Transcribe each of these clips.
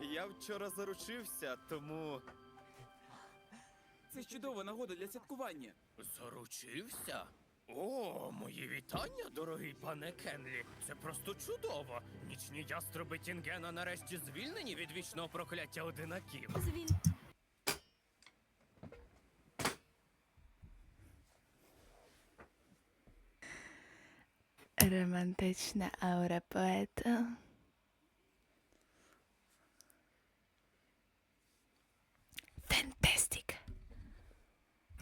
Я вчора заручився, тому. Це чудова нагода для святкування. Заручився? О, мої вітання, дорогий пане Кенлі. Це просто чудово. Нічні яструби Тінгена нарешті звільнені від вічного прокляття одинаків. Звіль. Романтична аура поета.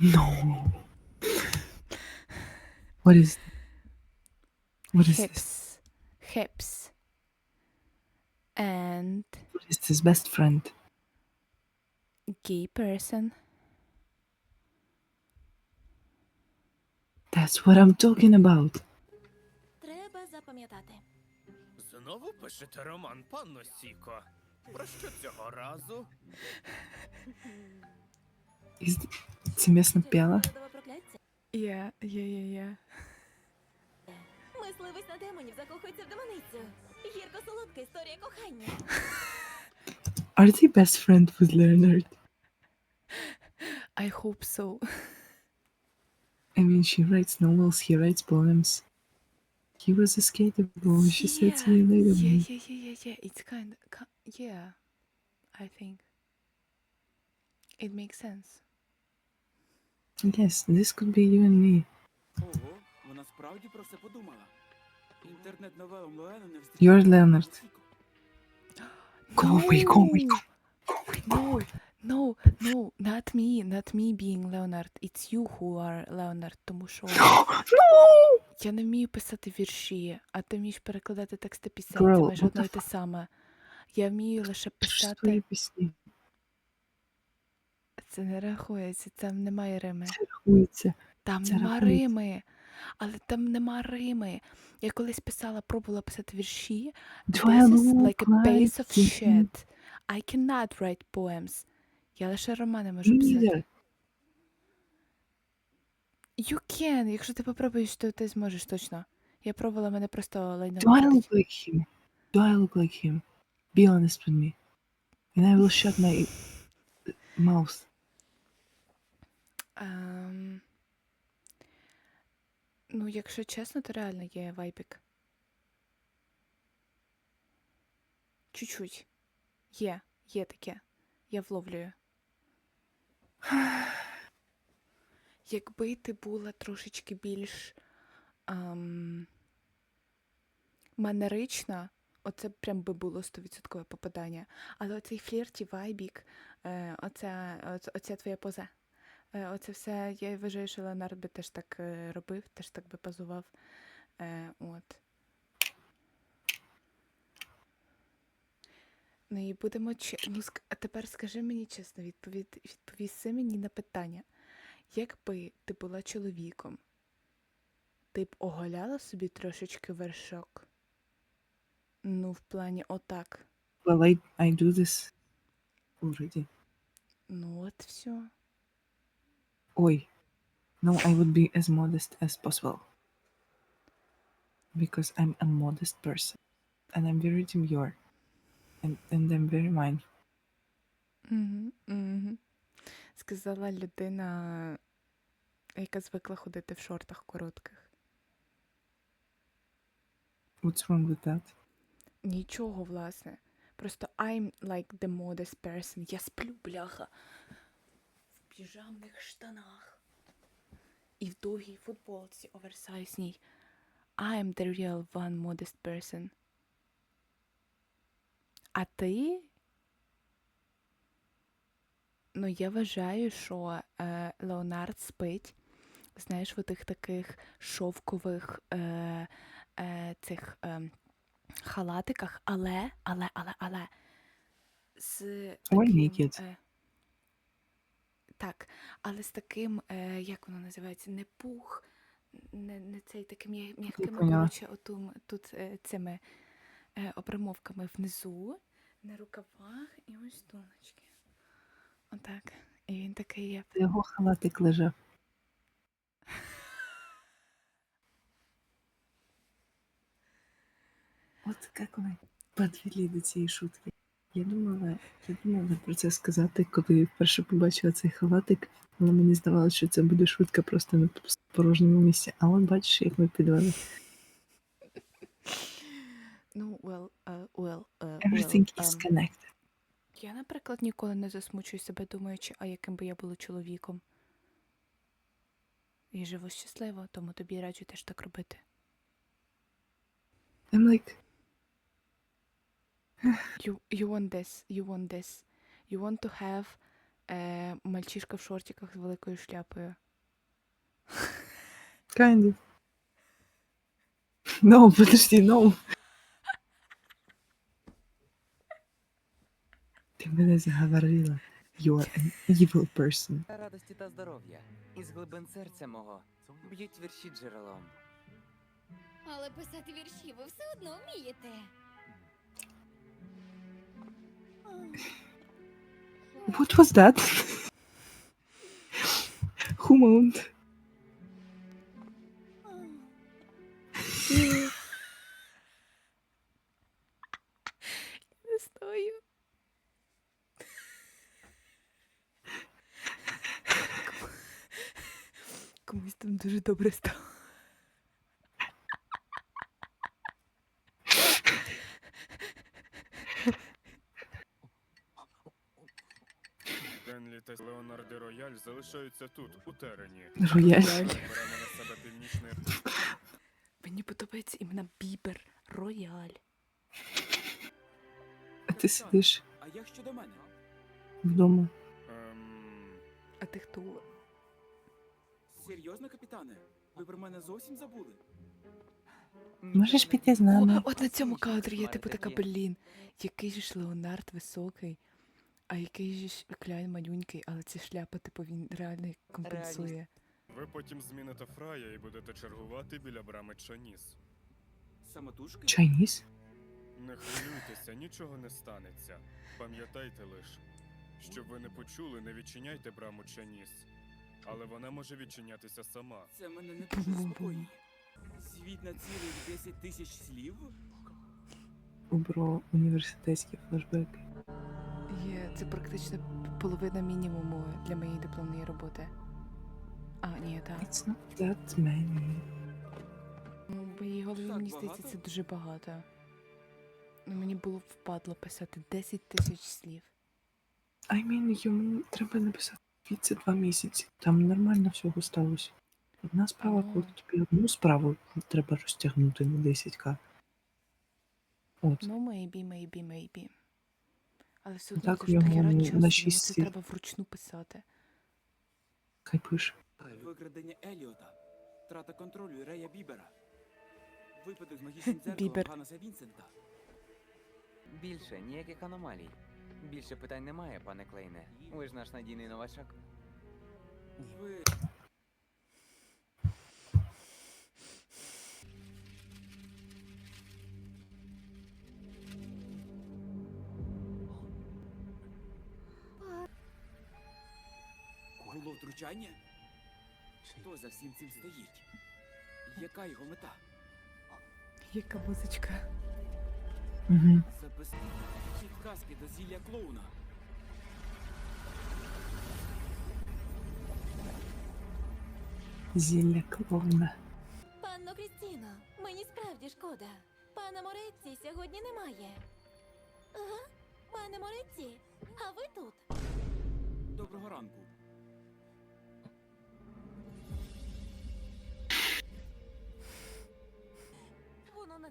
No. What is what is this? Hips. Hips. And What is this best friend? gay person. That's what I'm talking about. Треба запам'ятати. Знову пишете роман, панно Сіко. Про що цього разу? Is це місно пела? Родове прокляття. Yeah, yeah, yeah, yeah. Мисливець на демонів закохується в демоницю. Гірко солодка історія кохання. Are they best friend with Leonard? I hope so. I mean, she writes novels, he writes poems. He was a skater boy. She said see you later. Yeah, man." yeah, yeah, yeah, yeah. It's kind of, yeah, I think. It makes sense. Yes, this could be you and me. Ого, вона справді про це подумала. Інтернет-новелам Луена не You're встрічається. Leonard. Go away, go away, go. No, no, no, not me, not me being Leonard. It's you who are Leonard, тому що No! я не вмію писати вірші, а ти вмієш перекладати тексти пісень, це майже what одно і те саме. Я вмію лише Що ж твої пісні? Це не рахується, там немає рими. Це рахується. Там Це нема рахується. рими. Але там нема рими. Я колись писала, пробувала писати вірші. This is like a piece of shit. I cannot write poems. Я лише романи можу писати. You can, якщо ти попробуєш, то ти зможеш точно. Я пробувала, мене просто лайно. Do I look like him? Do I look like him? Be honest with me. And I will shut my mouth. Ем, Ну, якщо чесно, то реально є вайбік. Чуть-чуть. Є, є таке. Я вловлюю. Якби ти була трошечки більш ем, манерична, оце прям би було 100% попадання. Але оцей флірті, вайбік, е, оця, оця твоя поза. Е, Оце все, я вважаю, що Леонард би теж так е, робив, теж так би позував. Е, от. Ну і будемо че... ну, ск- а тепер скажи мені чесно, відповід... відповіси мені на питання. Якби ти була чоловіком, ти б оголяла собі трошечки вершок? Ну, в плані отак. Well, I, I do this already. Ну, от все. Oi. No, I would be as modest as possible. Because I'm a modest person. And I'm very demure. And, and I'm very mindful. Угу, угу. Сказала людина, яка звикла ходити в шортах коротких. What's wrong with that? Нічого, власне. Просто I'm like the modest person. Я сплю, бляха. Піжамних штанах. І в довгій футболці оверсайзній. I'm the real one modest person. А ти? Ну, я вважаю, що е, Леонард спить, знаєш, в тих таких шовкових е, е, цих е, халатиках, але, але, але, але. З таким, naked. е, так, але з таким, е, як воно називається, не пух, не, не цей таким м'я- м'якими, коротше, отум, тут е, цими е, обрамовками внизу, на рукавах і ось тоночки. Отак. І він такий є. Його халатик лежав. От як ми підвели до цієї шутки. Я думала, я думала про це сказати, коли вперше побачила цей халатик, але мені здавалося, що це буде шутка просто на порожньому місці. А от бачиш, як ми підвели. Ну, well, uh, well, uh, Everything well, is um, connected. Я, наприклад, ніколи не засмучую себе, думаючи, а яким би я була чоловіком. І живу щасливо, тому тобі раджу теж так робити. I'm like, You, you want this, you want this. You want to have е, мальчишка в шортиках з великою шляпою. kind of. No, подожди, no. Ти мене заговорила. You are an evil person. Радості та здоров'я. Із глибин серця мого б'ють вірші джерелом. Але писати вірші ви все одно вмієте. What was that? Who moaned? Не знаю. Кому- Комусь там дуже добре стало. Денлі та Леонард Рояль залишаються тут, у терені. Рояль. Беремо на себе північний Мені подобається іменно Бібер Рояль. А ти сидиш А як щодо мене? вдома. Ем, А ти хто? Серйозно, капітане? Ви про мене зовсім забули? Можеш піти з О, нами? от на цьому кадрі я типу така, блін, який же ж Леонард високий, а який же ж Кляйн малюнький, але ця шляпа, типу, він реально компенсує. ви потім зміните фрая і будете чергувати біля брами Чаніс. Самотужки? Chinese? Не хвилюйтеся, нічого не станеться. Пам'ятайте лиш, щоб ви не почули, не відчиняйте браму Чаніс. Але вона може відчинятися сама. Це мене не дуже заспокоює. Світ на цілих 10 тисяч слів? Убро університетські флешбеки. Це практично половина мінімуму для моєї дипломної роботи. А, ні, так. It's not that many. Ну, в моїй голові мені здається, це дуже багато. Ну, мені було б впадло писати 10 тисяч слів. I mean, йому треба написати це два місяці. Там нормально всього сталося. Одна справа, Ну. коли тобі одну справу треба розтягнути на 10к. От. Ну, maybe, maybe, maybe. Але все одно так це ж на шість це слів. треба вручну писати. Хай пише. Викрадення Еліота. Трата контролю Рея Бібера. Випадок з магічним дзеркалом Бібер. Ганнеса Вінсента. Більше ніяких аномалій. Більше питань немає, пане Клейне. Ви ж наш надійний новачок. Ви... втручання? Хто за всім цим стоїть? Яка його мета? Яка музичка? Угу. Запустити хід казки до зілля клоуна. Зілля клоуна. Панно Крістіно, мені справді шкода. Пана Мореці сьогодні немає. Ага, пане Мореці, а ви тут? Доброго ранку.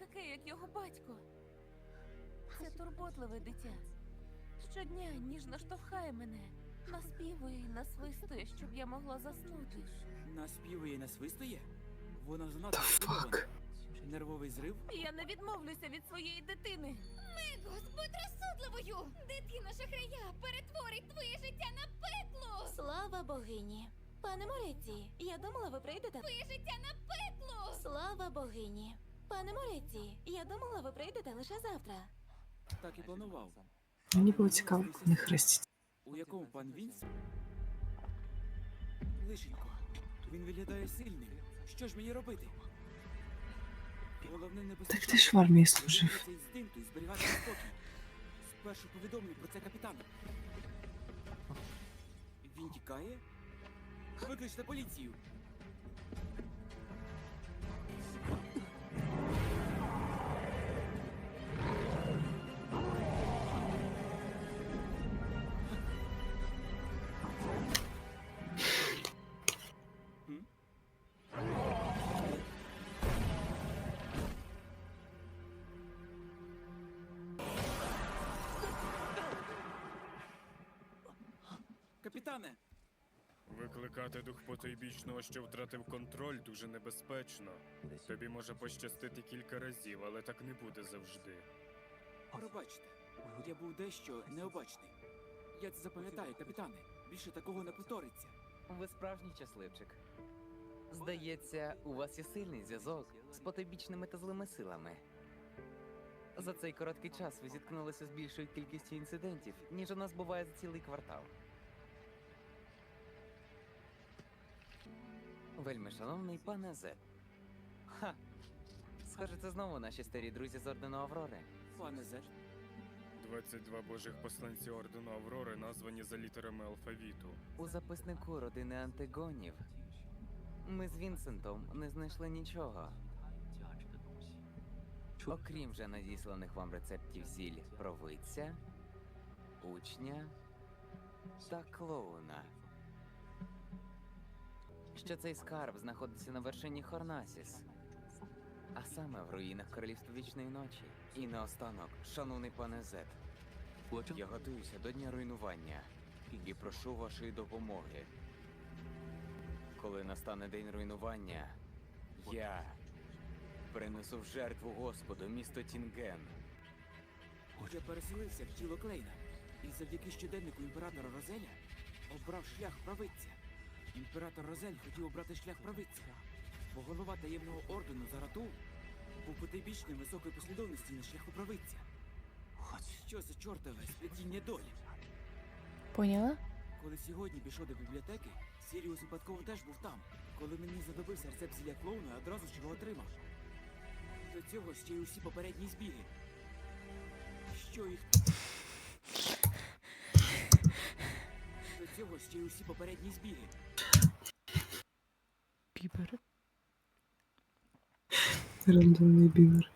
Таке, як його батько. Це турботливе дитя. Щодня ніжно штовхає мене, наспівує і насвистує, щоб я могла заснути. Наспівує і насвистує? Вона занадто The Нервовий зрив? Я не відмовлюся від своєї дитини. Мегос, будь розсудливою! Дитина шахрая перетворить твоє життя на пекло! Слава богині. Пане Мореці, я думала, ви прийдете. Твоє життя на пекло! Слава богині. Пане Мореці, я думала, ви прийдете лише завтра. Так і планував. Мені було цікаво, вони хрестять. У якому пан Вінс? Лишенько, він виглядає сильним. Що ж мені робити? Головне не Так ти ж в армії служив. Дотримуватися інстинкту і зберігати спокій. Перше повідомлю про це капітану. Він тікає? Викличте поліцію. Викликати дух потойбічного, що втратив контроль, дуже небезпечно. Тобі може пощастити кілька разів, але так не буде завжди. Пробачте, я був дещо необачний. Я це запам'ятаю, капітане. Більше такого не повториться. Ви справжній щасливчик. Здається, у вас є сильний зв'язок з потойбічними та злими силами. За цей короткий час ви зіткнулися з більшою кількістю інцидентів, ніж у нас буває за цілий квартал. Вельми шановний пане Зет. Ха! Схоже, це знову наші старі друзі з Ордену Аврори. Пане Зет, 22 божих посланці ордену Аврори названі за літерами алфавіту. У записнику родини Антигонів ми з Вінсентом не знайшли нічого. Окрім вже надісланих вам рецептів зіль провидця, учня та клоуна. Що цей скарб знаходиться на вершині Хорнасіс, а саме в руїнах Королівства Вічної ночі. І наостанок, шановний пане Зет, я готуюся до дня руйнування і прошу вашої допомоги. Коли настане день руйнування, я принесу в жертву Господу місто Тінген. я переселився в тіло Клейна і завдяки щоденнику імператора Розеля обрав шлях правиця. Імператор Розель хотів обрати шлях правиця, бо голова таємного ордену Зарату був потайбічним високої послідовності на шляху правиця. Що за чортове сплетіння долі? Поняла? Коли сьогодні пішов до бібліотеки, Сіріус випадково теж був там. Коли мені задобився рецепт зілля клоуна, я одразу ж його отримав. До цього ще й усі попередні збіги. Що їх. До цього ще й усі попередні збіги. Бібер. Рандомний бівер.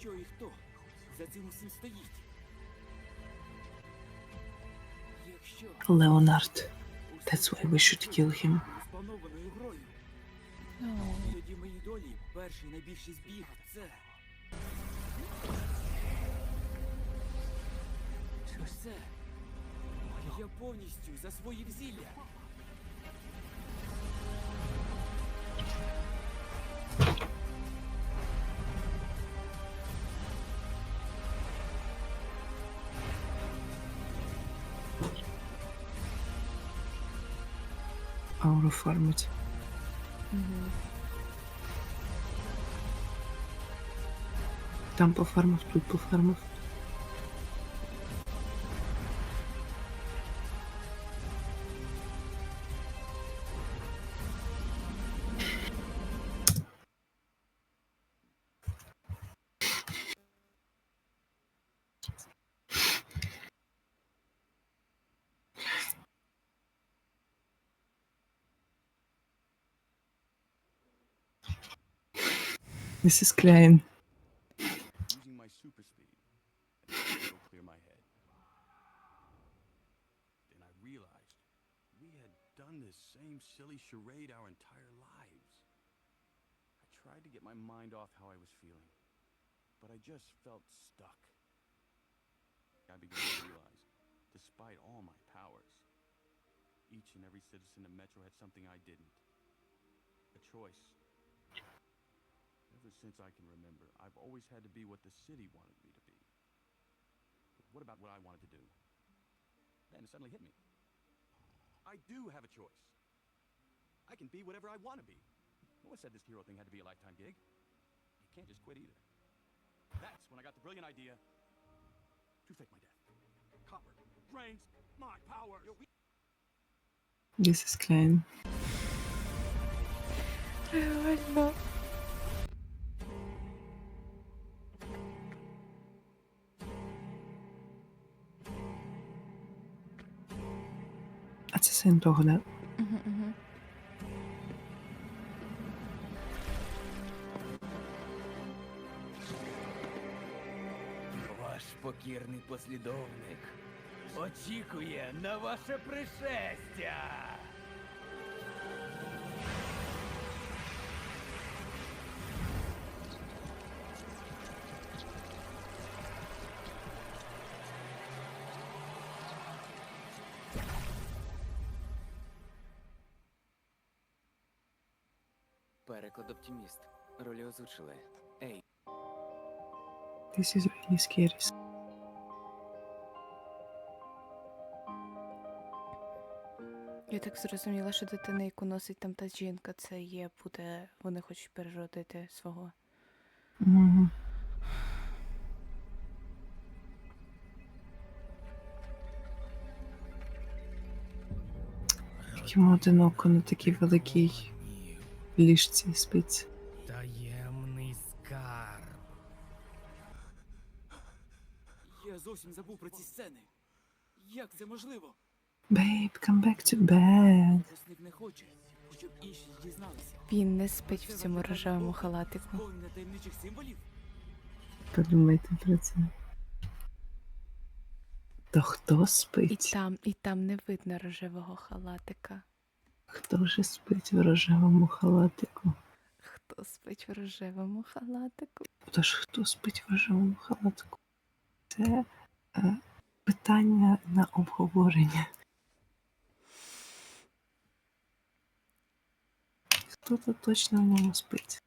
Що і хто за цим усім стоїть? Якщо Леонард. That's why we should kill him. грою, Ну, тоді моїй долі перший найбільший збіг це. Це. Я повністю засвоїв зілля. Ауру фармить. угу. Там пофармив, тут пофармив. Same silly charade our entire lives. I tried to get my mind off how I was feeling, but I just felt stuck. I began to realize, despite all my powers, each and every citizen of Metro had something I didn't. A choice. Ever since I can remember, I've always had to be what the city wanted me to be. But what about what I wanted to do? Then it suddenly hit me. I do have a choice. I can be whatever I want to be. No one said this hero thing had to be a lifetime gig. You can't just quit either. That's when I got the brilliant idea to fake my death. Copper drains my power. Mrs. Klein. Угу, угу. Ваш покірний послідовник очікує на ваше пришестя. Переклад оптиміст. Ролі озвучили. Ей, This is really scary. Я так зрозуміла, що дитина, яку носить там та жінка, це є, буде. Вони хочуть переродити свого. Мгм. Як йому одиноко на такій великій ліжці спиться. Таємний скарб. Я зовсім забув про ці сцени. Як це можливо? Babe, come back to bed. Засник не хоче, щоб інші дізналися. Він не спить в цьому рожевому халатику. Сповнена таємничих символів. Подумайте про це. То хто І спить? там, і там не видно рожевого халатика. Хто вже спить в рожевому халатику? Хто спить в рожевому халатику? Тож хто спить в рожевому халатику? Це е, питання на обговорення. Хто то точно в ньому спить?